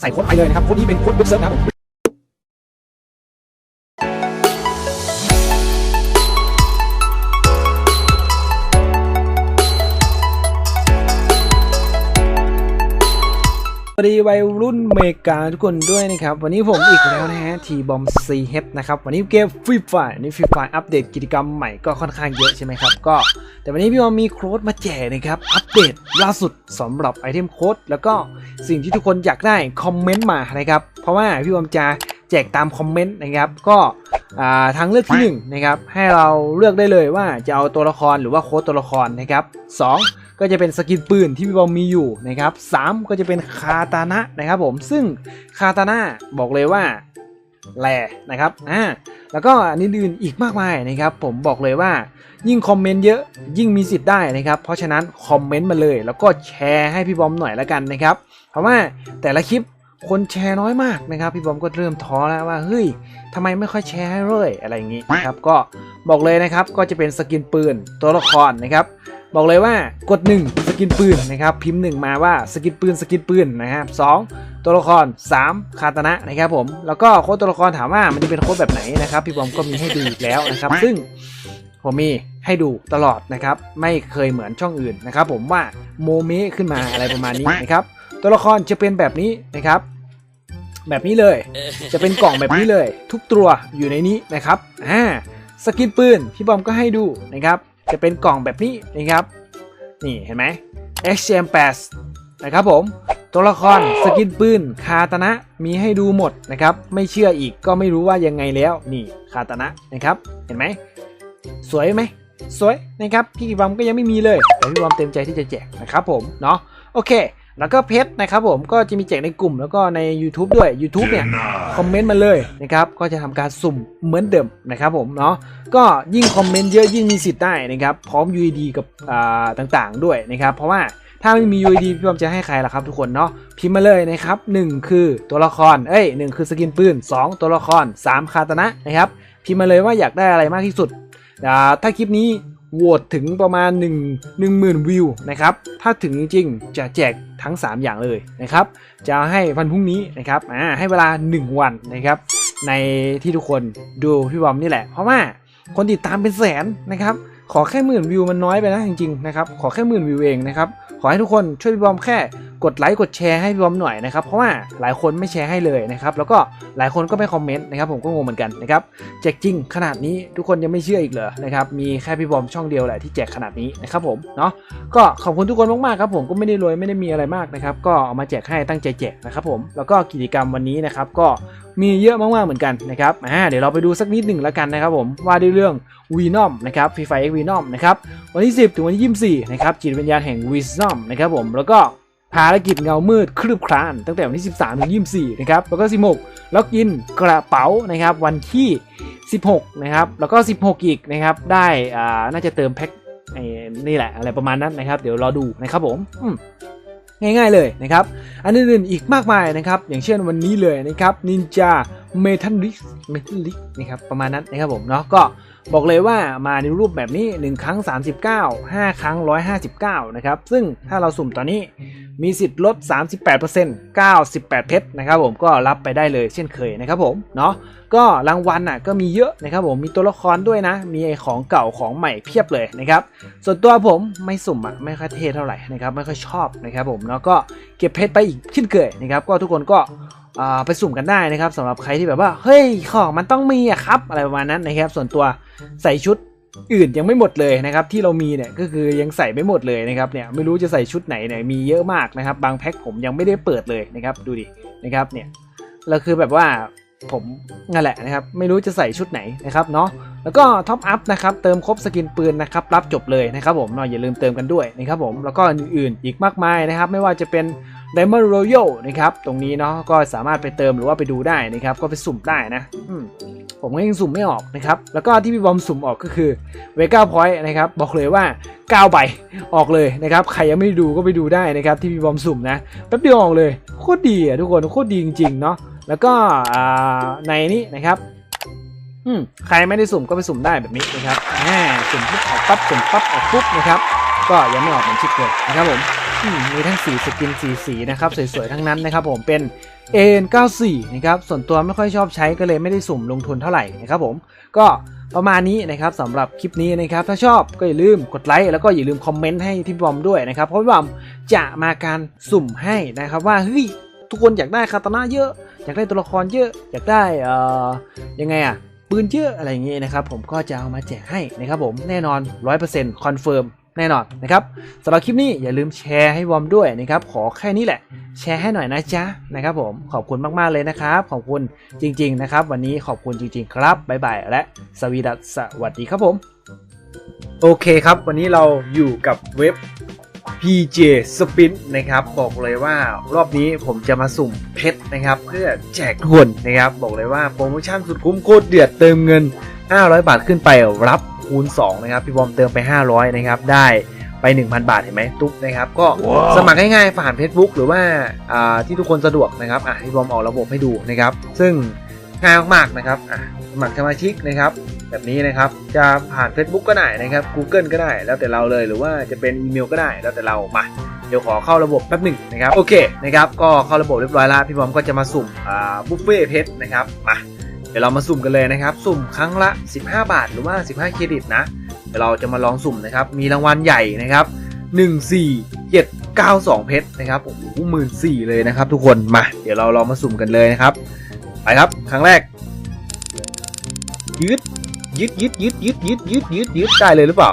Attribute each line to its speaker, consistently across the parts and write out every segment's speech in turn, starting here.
Speaker 1: ใส่โค้ดไปเลยนะครับโค้ดนี้เป็นโค้ดเว็บเซิร์ฟนะครับผม วัสดีวัยรุ่นเมกาทุกคนด้วยนะครับ วันนี้ผมอีกแล้วนะฮะทีบอมซีเฮดนะครับ วันนี้เกมฟรีไฟนี่ฟรีไฟอัปเดตกิจกรรมใหม่ก็ค่อนข้างเยอะใช่ไหมครับ ก็ แต่วันนี้พี่บอมมีโค้ดมาแจกนะครับ อัปเดตล่าสุดสำหรับไอเทมโค้ดแล้วก็สิ่งที่ทุกคนอยากได้ คอมเมนต์มานะครับ เพราะว่าพี่บอมจะแจกตามคอมเมนต์นะครับ ก็ ทางเลือกที่หนึ่งนะครับให้เราเลือกได้เลยว่าจะเอาตัวละครหรือว่าโค้ดตัวละครนะครับสองก็จะเป็นสกินปืนที่พี่บอมมีอยู่นะครับสามก็จะเป็นคาตานะนะครับผมซึ่งคาตานะบอกเลยว่าแหล่นะครับอ่าแล้วก็อันอื่นอีกมากมายนะครับผมบอกเลยว่ายิ่งคอมเมนต์เยอะยิ่งมีสิทธิ์ได้นะครับ เพราะฉะนั้นคอมเมนต์มาเลย แล้วก็แชร์ให้พี่บอมหน่อยละกันนะครับ เพราะว่าแต่ละคลิป คนแชร์น้อยมากนะครับพี่บอมก็เริ่มท้อแล้วว่าเฮ้ยทำไมไม่ค่อยแชร์ให้เลยอะไรอย่างนี้นะครับก็บอกเลยนะครับก็จะเป็นสกินปืนตัวละครนะครับบอกเลยว่ากด 1 สกินปืนนะครับพิมพ์1มาว่าสกินปืนสกินปืนนะครับ2ตัวละคร 3 คาตนะนะครับผมแล้วก็โค้ดตัวละครถามว่ามันจะเป็นโค้ดแบบไหนนะครับพี่บอมก็มีให้ดูอีกแล้วนะครับซึ่งผมมีให้ดูตลอดนะครับไม่เคยเหมือนช่องอื่นนะครับผมว่าโมเมขึ้นมาอะไรประมาณนี้นะครับตัวละครจะเป็นแบบนี้นะครับ แบบนี้เลย จะเป็นกล่องแบบนี้เลย ทุกตัวอยู่ในนี้นะครับอ่าสกินปืนพี่บอมก็ให้ดูนะครับ จะเป็นกล่องแบบนี้นะครับ นี่เห็นไหม XM Pass นะครับผมตัวละครสกินปืนคาตนะมีให้ดูหมดนะครับ ไม่เชื่ออีกก็ไม่รู้ว่ายังไงแล้วนี่คาตนะนะครับ เห็นไหมสวยไหมสวยนะครับพี่บอมก็ยังไม่มีเลยแต่พี่บอมเต็มใจที่จะแจกนะครับผมเนาะโอเค แล้วก็เพชรนะครับผมก็จะมีแจกในกลุ่มแล้วก็ใน YouTube ด้วย YouTube เนี่ยคอมเมนต์มาเลยนะครับก็จะทำการสุ่มเหมือนเดิมนะครับผมเนาะก็ยิ่งคอมเมนต์เยอะยิ่งมีสิทธิ์ได้นะครับพร้อม UID กับอ่าต่างๆ ด้วยนะครับเพราะว่าถ้าไม่มี UID พี่บอมจะให้ใครล่ะครับทุกคนเนาะพิมพ์มาเลยนะครับ 1 คือตัวละครเอ้ย1คือสกินปืน 2 ตัวละคร 3 คาตนะนะครับพิมพ์มาเลยว่าอยากได้อะไรมากที่สุด ถ้าคลิปนี้ โหวตถึงประมาณ 1 1 0,000 วิวนะครับ ถ้าถึงจริงๆ จะแจกทั้ง 3 อย่างเลยนะครับ จะให้วันพรุ่งนี้นะครับอ่าให้เวลา 1 วันนะครับ ในที่ทุกคนดูพี่บอมนี่แหละ เพราะว่าคนติดตามเป็นแสนนะครับ ขอแค่หมื่นวิวมันน้อยไปนะจริงๆนะครับ ขอแค่หมื่นวิวเองนะครับ ขอให้ทุกคนช่วยพี่บอมแค่ กดไลค์กดแชร์ให้พี่บอมหน่อยนะครับเพราะว่าหลายคนไม่แชร์ให้เลยนะครับแล้วก็หลายคนก็ไม่คอมเมนต์นะครับผมก็งงเหมือนกันนะครับแจกจริงขนาดนี้ทุกคนยังไม่เชื่ออีกเหรอนะครับมีแค่พี่บอมช่องเดียวแหละที่แจกขนาดนี้นะครับผมเนาะก็ขอบคุณทุกคนมากๆครับผมก็ไม่ได้รวยไม่ได้มีอะไรมากนะครับก็เอามาแจกให้ตั้งใจแจกนะครับผมแล้วก็กิจกรรมวันนี้นะครับก็มีเยอะมากๆเหมือนกันนะครับอ่าเดี๋ยวเราไปดูสักนิดหนึ่งแล้วกันนะครับผมว่าด้วยเรื่องวีนอมนะครับฟรีไฟเอ็กวีนอมนะครับวันที่ 10 ถึงวันที่ 24นะครับจิตวิญญาณแห่งวีนอมนะครับผมแล้วก็ ภารกิจเงามืดคลืบคลาน ตั้งแต่วันที่ 13 ถึง 24 นะครับ แล้วก็ 16 ล็อกอินกระเป๋านะครับ วันที่ 16 นะครับ แล้วก็ 16 อีกนะครับ ได้อ่าน่าจะเติมแพ็คไอ้นี่แหละ อะไรประมาณนั้นนะครับ เดี๋ยวรอดูนะครับผมง่ายๆเลยนะครับ อันอื่นๆอีกมากมายนะครับ อย่างเช่นวันนี้เลยนะครับนินจา t a l i c m e t a l i c นะครับประมาณนั้นนะครับผมเนาะก็บอกเลยว่ามาในรูปแบบนี้ 1 ครั้ง 39 5 ครั้ง 159 นะครับ ซึ่งถ้าเราสุ่มตอนนี้มีสิทธิ์ลด 38% 98 เพชรนะครับผมก็รับไปได้เลยเช่นเคยนะครับผมเนาะก็รางวัลน่ะก็มีเยอะนะครับผมมีตัวละครด้วยนะ มีไอ้ของเก่าของใหม่เพียบเลยนะครับส่วนตัวผมไม่สุ่มอะไม่ค่อยเท่เท่าไหร่นะครับไม่ค่อยชอบนะครับผมแล้วก็เก็บเพชรไปอีกเช่นเคยนะครับก็ทุกคนก็ ไปสุ่มกันได้นะครับสำหรับใครที่แบบว่าเฮ้ยของมันต้องมีอะครับ อะไรประมาณนั้นนะครับ ส่วนตัวใส่ชุดอื่นยังไม่หมดเลยนะครับ ที่เรามีเนี่ยก็คือยังใส่ไม่หมดเลยนะครับเนี่ยไม่รู้จะใส่ชุดไหนเนี่ยมีเยอะมากนะครับ บางแพ็คผมยังไม่ได้เปิดเลยนะครับ ดูดินะครับเนี่ยแล้วคือแบบว่าผมนั่นแหละนะครับ ไม่รู้จะใส่ชุดไหนนะครับเนาะแล้วก็ท็อปอัพนะครับเติมครบสกินปืนนะครับรับจบเลยนะครับผมเนาะอย่าลืมเติมกันด้วยนะครับผมแล้วก็อื่นๆอีกมากมายนะครับ ไม่ว่าจะเป็น Diamond Royal นะครับ ตรงนี้เนาะก็สามารถไปเติมหรือว่าไปดูได้นะครับ ก็ไปสุ่มได้นะผมก็ยังสุ่มไม่ออกนะครับ แล้วก็ที่พี่บอมสุ่มออกก็คือเวก้าพอยต์นะครับ บอกเลยว่า9ใบออกเลยนะครับ ใครยังไม่ดูก็ไปดูได้นะครับ ที่พี่บอมสุ่มนะแป๊บเดียวออกเลยโคตรดีอะทุกคนโคตรดีจริงๆเนาะแล้วก็ในนี้นะครับอืมใครไม่ได้สุ่มก็ไปสุ่มได้แบบนี้นะครับแหมสุ่มปุ๊บออกปั๊บสุ่มปั๊บออกปุ๊บนะครับ ก็ยังไม่ออกเหมือนชิดเลยนะครับผม มีทั้งสีสกินสีสีนะครับสวยๆทั้งนั้นนะครับผมเป็น AN94 นะครับส่วนตัวไม่ค่อยชอบใช้ก็เลยไม่ได้สุ่มลงทุนเท่าไหร่นะครับผมก็ประมาณนี้นะครับสำหรับคลิปนี้นะครับถ้าชอบก็อย่าลืมกดไลค์แล้วก็อย่าลืมคอมเมนต์ให้ที่พี่บอมด้วยนะครับเพราะพี่บอมจะมาการสุ่มให้นะครับว่าเฮ้ยทุกคนอยากได้คาตานะเยอะ อยากได้ตัวละครเยอะ อยากได้เอ่อยังไงอะปืนเยอะอะไรอย่างเงี้ยนะครับผมก็จะเอามาแจกให้นะครับผมแน่นอน 100%คอนเฟิร์ม แน่นอนนะครับสำหรับคลิปนี้อย่าลืมแชร์ให้วอมด้วยนะครับขอแค่นี้แหละ แชร์ให้หน่อยนะจ๊ะนะครับผมขอบคุณมากๆเลยนะครับขอบคุณจริง ๆนะครับ วันนี้ขอบคุณจริง ๆ ครับบ๊ายบายและสวีดัสสวัสดีครับผม โอเคครับ วันนี้เราอยู่กับเว็บ PJ Spin นะครับบอกเลยว่ารอบนี้ผมจะมาสุ่มเพชรนะครับ เพื่อแจกทุกคนนะครับ บอกเลยว่าโปรโมชั่นสุดคุ้มโคตรเดือดเติมเงิน 500 บาทขึ้นไปรับ คูณ2นะครับพี่บอมเติมไป 500นะครับได้ไป 1,000 บาทเห็นไหมตุ๊บนะครับก็สมัครง่ายๆผ่าน Facebook หรือว่าอ่าที่ทุกคนสะดวกนะครับอะพี่บอมออกระบบให้ดูนะครับซึ่งง่ายมากๆนะครับอะสมัครสมาชิกนะครับแบบนี้นะครับจะผ่าน Facebook ก็ได้นะครับ Google ก็ได้แล้วแต่เราเลยหรือว่าจะเป็นอีเมลก็ได้แล้วแต่เรามาเดี๋ยวขอเข้าระบบแป๊บหนึ่งนะครับโอเคนะครับก็เข้าระบบเรียบร้อยแล้วพี่บอมก็จะมาสุ่มอ่าบุฟเฟ่เพชรนะครับมา เดี๋ยวเรามาสุ่มกันเลยนะครับ สุ่มครั้งละ 15 บาทหรือว่า 15 เครดิตนะเดี๋ยวเราจะมาลองสุ่มนะครับ มีรางวัลใหญ่นะครับ 1 4 7 9 2 เพชรนะครับโอ้โหหมื่นสี่เลยนะครับ ทุกคนมา เดี๋ยวเราลองมาสุ่มกันเลยนะครับ ไปครับครั้งแรกยืดยึดยึดยึดยึดยึดยึดยึดยึดได้เลยหรือเปล่า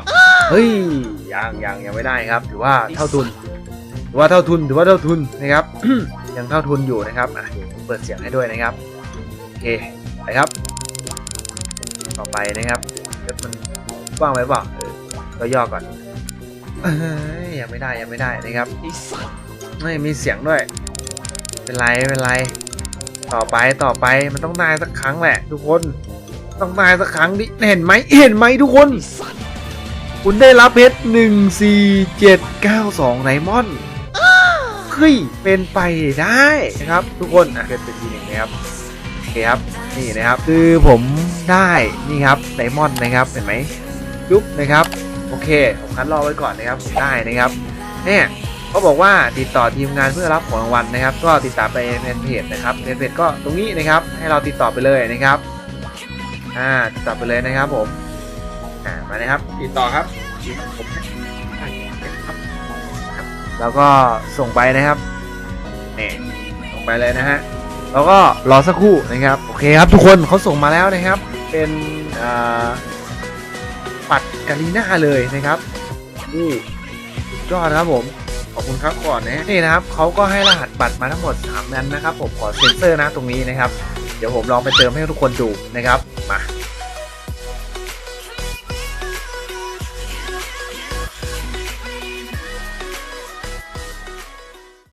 Speaker 1: เฮ้ยยังยังยังไม่ได้ครับ ถือว่าเท่าทุนถือว่าเท่าทุนถือว่าเท่าทุนนะครับยังเท่าทุนอยู่นะครับอะเดี๋ยวผมเปิดเสียงให้ด้วยนะครับโอเค ไปครับ ต่อไปนะครับเดมันกว้างไปเปล่าเออก็ย่อก่อนยังไม่ได้ยังไม่ได้นะครับไม่มีเสียงด้วย เป็นไรเป็นไร ต่อไปต่อไปมันต้องได้สักครั้งแหละ ทุกคน ต้องได้สักครั้งดิเห็นไหมเห็นไหมทุกคน คุณได้รับเพชรหนึ่งสี่เจ็ดเก้าสองไดมอนเฮ้ยเป็นไปได้นะครับ ทุกคนอะเป็นเป็นทีหนึ่งนะครับโอเคครับ นี่นะครับคือผมได้นี่ครับไดมอนด์นะครับเห็นไหมยุบนะครับโอเคผมคัดรอไว้ก่อนนะครับผมได้นะครับเนี่ยเขาบอกว่าติดต่อทีมงานเพื่อรับของรางวัลนะครับ ก็ติดตามไปในเพจนะครับในเพจก็ตรงนี้นะครับ ให้เราติดต่อไปเลยนะครับอ่าติดต่อไปเลยนะครับผมอ่ามาเลยครับ ติดต่อครับแล้วก็ส่งไปนะครับนี่ส่งไปเลยนะฮะ แล้วก็รอสักครู่นะครับโอเคครับทุกคนเขาส่งมาแล้วนะครับ เป็นปัดกาลีน่าเลยนะครับนี่สุดยอดครับผมขอบคุณครับก่อนนะนี่นะครับเขาก็ให้รหัสบัตรมาทั้งหมด3นั้นนะครับ ผมขอเซ็นเซอร์นะตรงนี้นะครับ เดี๋ยวผมลองไปเติมให้ทุกคนดูนะครับมา